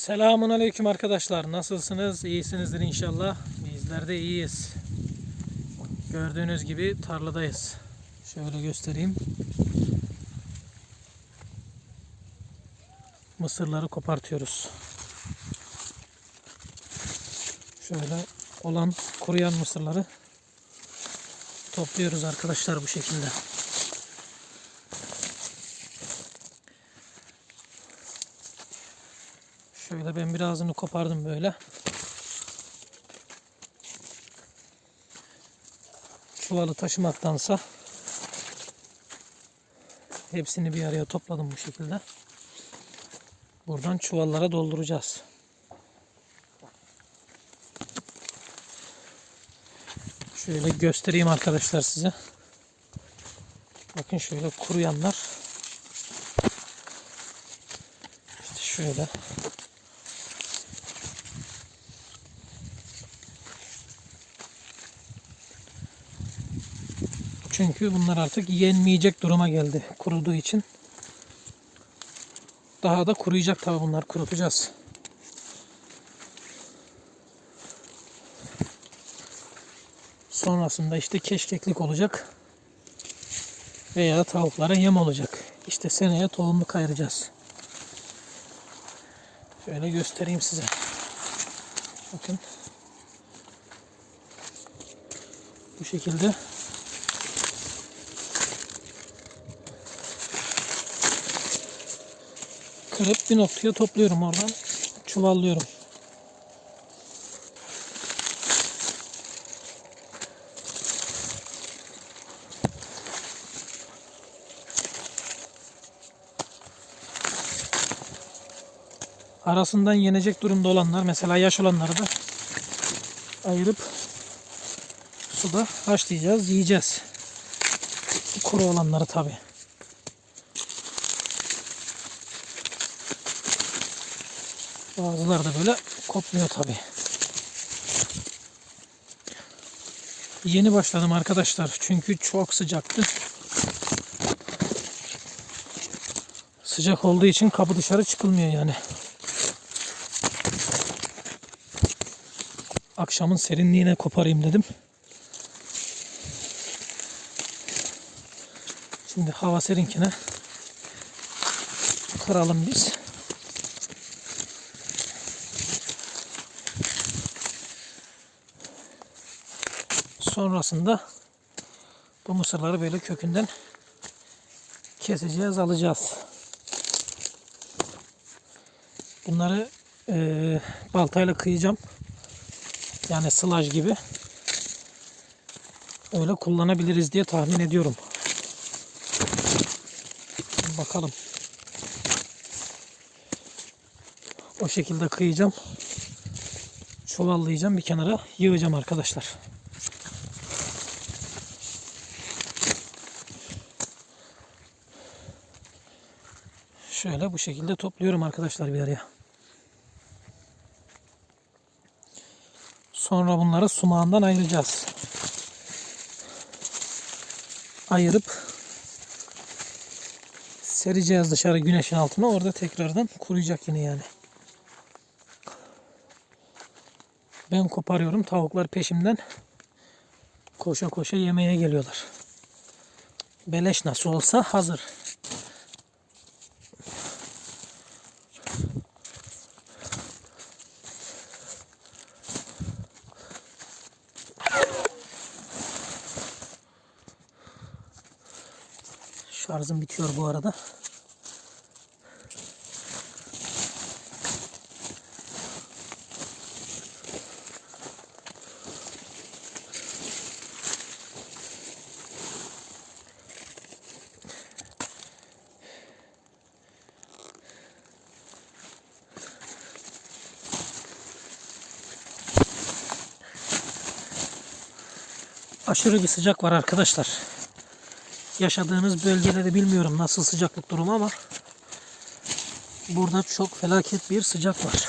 Selamun Aleyküm arkadaşlar. Nasılsınız? İyisinizdir inşallah. Bizler de iyiyiz. Gördüğünüz gibi tarladayız. Şöyle göstereyim. Mısırları kopartıyoruz. Şöyle olan kuruyan mısırları topluyoruz arkadaşlar bu şekilde. Şöyle ben birazını kopardım böyle. Çuvalı taşımaktansa hepsini bir araya topladım bu şekilde. Buradan çuvallara dolduracağız. Şöyle göstereyim arkadaşlar size. Bakın şöyle kuruyanlar. İşte şöyle. Çünkü bunlar artık yenmeyecek duruma geldi kuruduğu için. Daha da kuruyacak tabi bunlar kurutacağız. Sonrasında işte keşkeklik olacak. Veya tavuklara yem olacak. İşte seneye tohumluk ayıracağız. Şöyle göstereyim size. Bakın. Bu şekilde kırıp bir noktaya topluyorum oradan. Çuvallıyorum. Arasından yenecek durumda olanlar mesela yaş olanları da ayırıp suda haşlayacağız, yiyeceğiz. Kuru olanları tabii. Bazıları da böyle kopmuyor tabi. Yeni başladım arkadaşlar. Çünkü çok sıcaktı. Sıcak olduğu için kapı dışarı çıkılmıyor yani. Akşamın serinliğine koparayım dedim. Şimdi hava serinkine kıralım biz. Sonrasında bu mısırları böyle kökünden keseceğiz, alacağız. Bunları eee, baltayla kıyacağım. Yani sılaj gibi. Öyle kullanabiliriz diye tahmin ediyorum. Bakalım. O şekilde kıyacağım. Çuvallayacağım bir kenara yığacağım arkadaşlar. Şöyle bu şekilde topluyorum arkadaşlar bir araya. Sonra bunları sumağından ayıracağız. Ayırıp sereceğiz dışarı güneşin altına. Orada tekrardan kuruyacak yine yani. Ben koparıyorum. Tavuklar peşimden koşa koşa yemeğe geliyorlar. Beleş nasıl olsa hazır. Şarjım bitiyor bu arada. Aşırı bir sıcak var arkadaşlar yaşadığınız bölgeleri bilmiyorum nasıl sıcaklık durumu ama burada çok felaket bir sıcak var.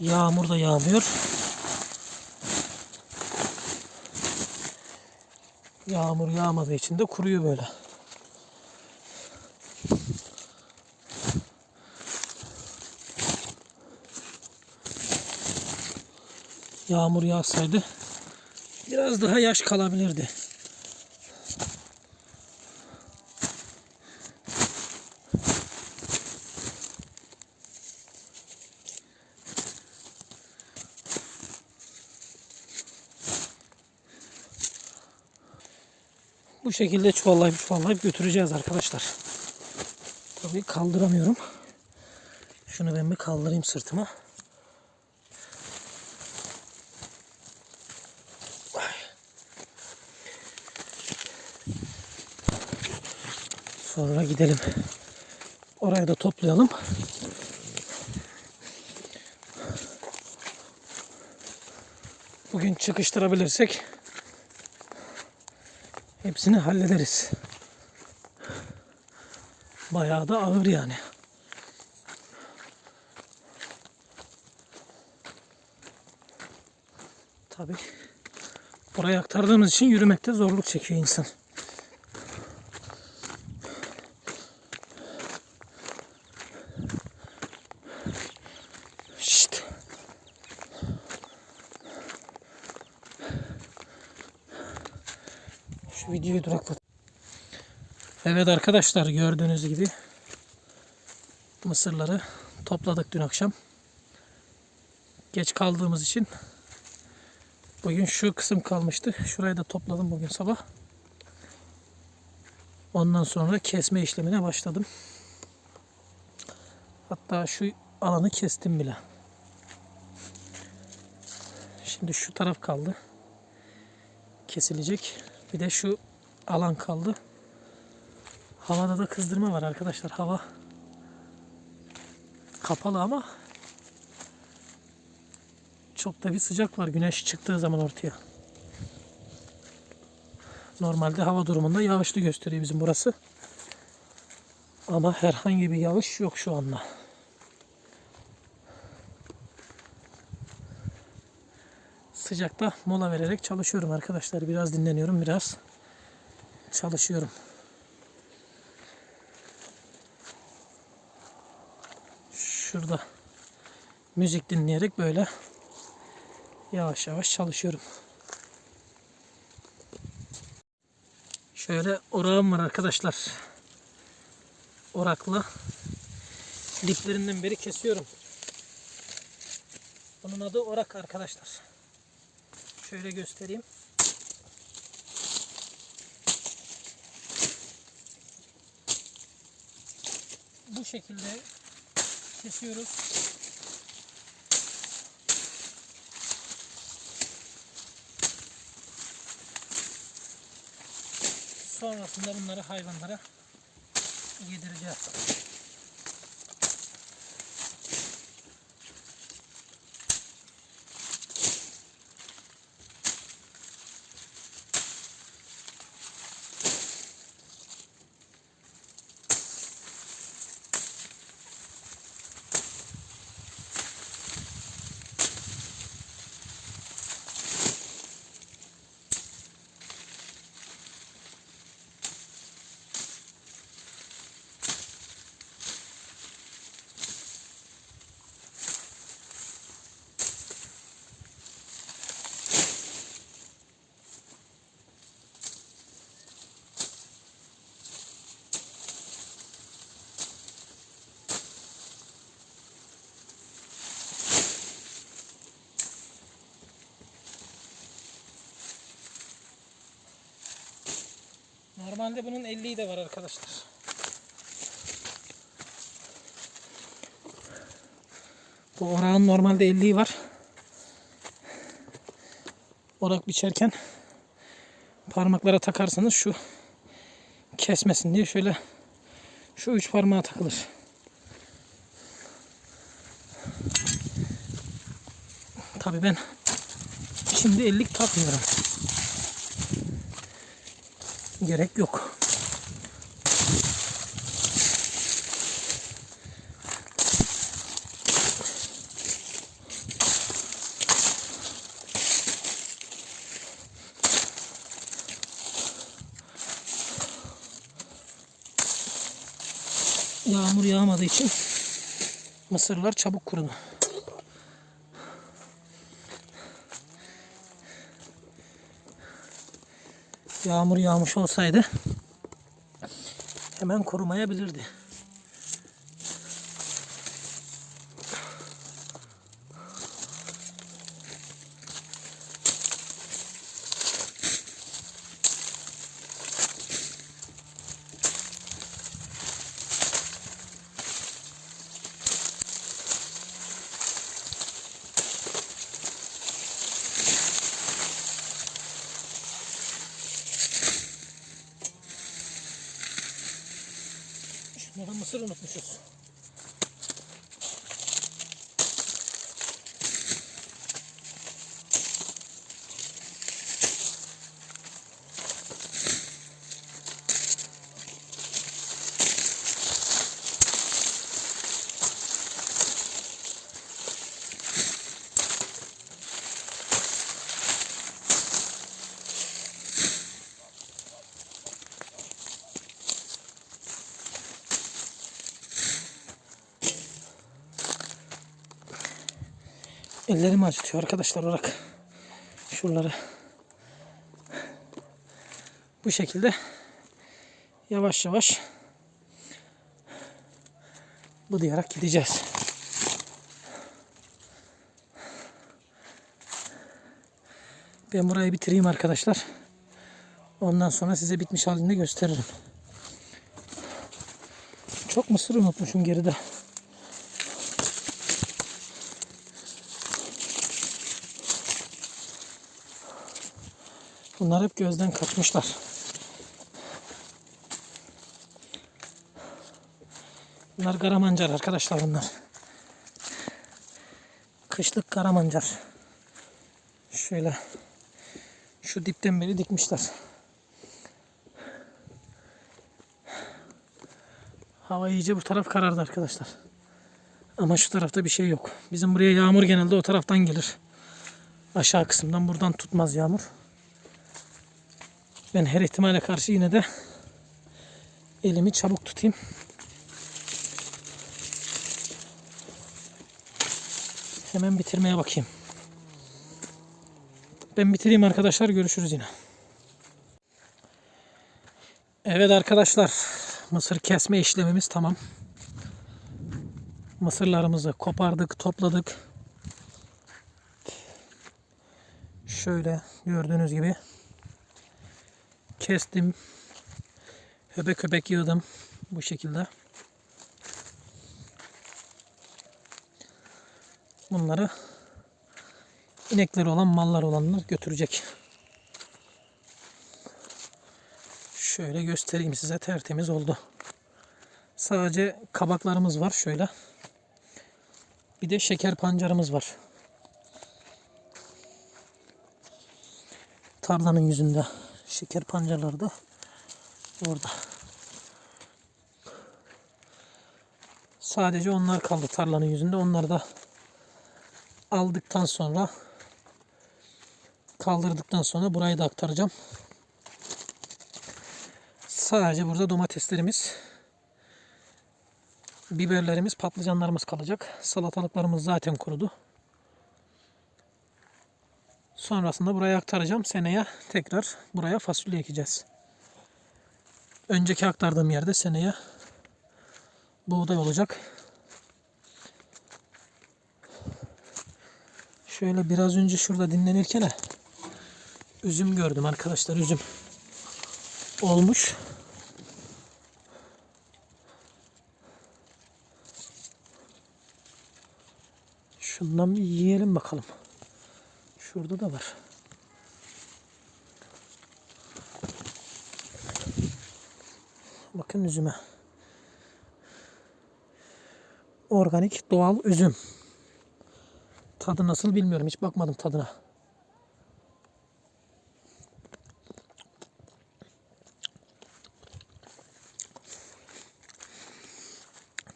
Yağmur da yağmıyor. Yağmur yağmadığı için de kuruyor böyle. Yağmur yağsaydı biraz daha yaş kalabilirdi. Bu şekilde çuvallayıp çuvallayıp götüreceğiz arkadaşlar. Tabii kaldıramıyorum. Şunu ben bir kaldırayım sırtıma. Sonra gidelim. Orayı da toplayalım. Bugün çıkıştırabilirsek hepsini hallederiz. Bayağı da ağır yani. Tabii buraya aktardığımız için yürümekte zorluk çekiyor insan. Evet arkadaşlar gördüğünüz gibi mısırları topladık dün akşam. Geç kaldığımız için bugün şu kısım kalmıştı. Şurayı da topladım bugün sabah. Ondan sonra kesme işlemine başladım. Hatta şu alanı kestim bile. Şimdi şu taraf kaldı. Kesilecek. Bir de şu alan kaldı. Havada da kızdırma var arkadaşlar. Hava kapalı ama çok da bir sıcak var güneş çıktığı zaman ortaya. Normalde hava durumunda yağışlı gösteriyor bizim burası. Ama herhangi bir yağış yok şu anda. Sıcakta mola vererek çalışıyorum arkadaşlar. Biraz dinleniyorum, biraz çalışıyorum. Şurada müzik dinleyerek böyle yavaş yavaş çalışıyorum. Şöyle orağım var arkadaşlar. Orakla diplerinden beri kesiyorum. Bunun adı orak arkadaşlar. Şöyle göstereyim. Bu şekilde kesiyoruz. Sonrasında bunları hayvanlara yedireceğiz. Normalde bunun 50'yi de var arkadaşlar. Bu orağın normalde 50'yi var. Orak biçerken parmaklara takarsanız şu kesmesin diye şöyle şu üç parmağa takılır. Tabii ben şimdi 50'lik takmıyorum. Gerek yok. Yağmur yağmadığı için mısırlar çabuk kurudu. Yağmur yağmış olsaydı hemen kurumayabilirdi. все равно включится. Ellerimi acıtıyor arkadaşlar olarak. Şuraları. Bu şekilde yavaş yavaş budayarak gideceğiz. Ben burayı bitireyim arkadaşlar. Ondan sonra size bitmiş halini gösteririm. Çok mısır unutmuşum geride. Bunlar hep gözden kaçmışlar. Bunlar karamancar arkadaşlar bunlar. Kışlık karamancar. Şöyle şu dipten beri dikmişler. Hava iyice bu taraf karardı arkadaşlar. Ama şu tarafta bir şey yok. Bizim buraya yağmur genelde o taraftan gelir. Aşağı kısımdan buradan tutmaz yağmur. Ben her ihtimale karşı yine de elimi çabuk tutayım. Hemen bitirmeye bakayım. Ben bitireyim arkadaşlar. Görüşürüz yine. Evet arkadaşlar. Mısır kesme işlemimiz tamam. Mısırlarımızı kopardık, topladık. Şöyle gördüğünüz gibi kestim. Höbek höbek yığdım bu şekilde. Bunları inekleri olan mallar olanlar götürecek. Şöyle göstereyim size tertemiz oldu. Sadece kabaklarımız var şöyle. Bir de şeker pancarımız var. Tarlanın yüzünde şeker pancarları da orada. Sadece onlar kaldı tarlanın yüzünde. Onları da aldıktan sonra kaldırdıktan sonra burayı da aktaracağım. Sadece burada domateslerimiz, biberlerimiz, patlıcanlarımız kalacak. Salatalıklarımız zaten kurudu. Sonrasında buraya aktaracağım. Seneye tekrar buraya fasulye ekeceğiz. Önceki aktardığım yerde seneye buğday olacak. Şöyle biraz önce şurada dinlenirken üzüm gördüm arkadaşlar üzüm olmuş. Şundan bir yiyelim bakalım. Şurada da var. Bakın üzüme. Organik doğal üzüm. Tadı nasıl bilmiyorum. Hiç bakmadım tadına.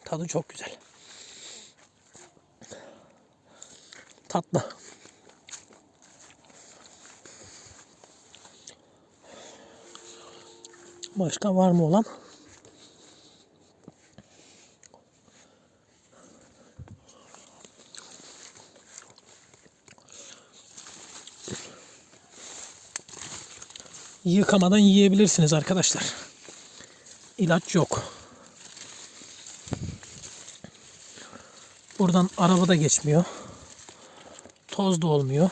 Tadı çok güzel. Tatlı. Başka var mı olan? yıkamadan yiyebilirsiniz arkadaşlar. İlaç yok. Buradan araba da geçmiyor. Toz da olmuyor.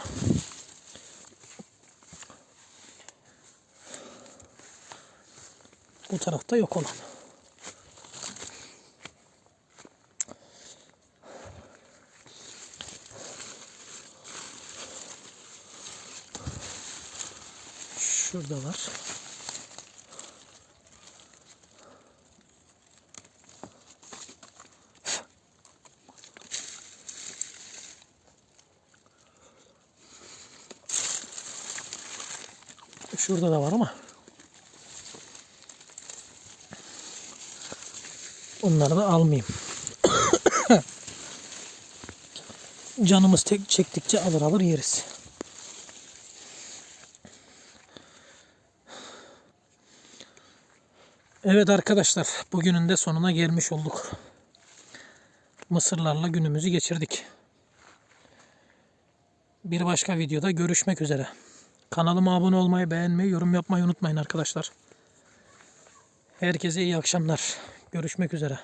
Tarafta yok olan. Şurada var. Şurada da var ama onları da almayayım. Canımız tek çektikçe alır alır yeriz. Evet arkadaşlar, bugünün de sonuna gelmiş olduk. Mısırlarla günümüzü geçirdik. Bir başka videoda görüşmek üzere. Kanalıma abone olmayı, beğenmeyi, yorum yapmayı unutmayın arkadaşlar. Herkese iyi akşamlar. Görüşmek üzere.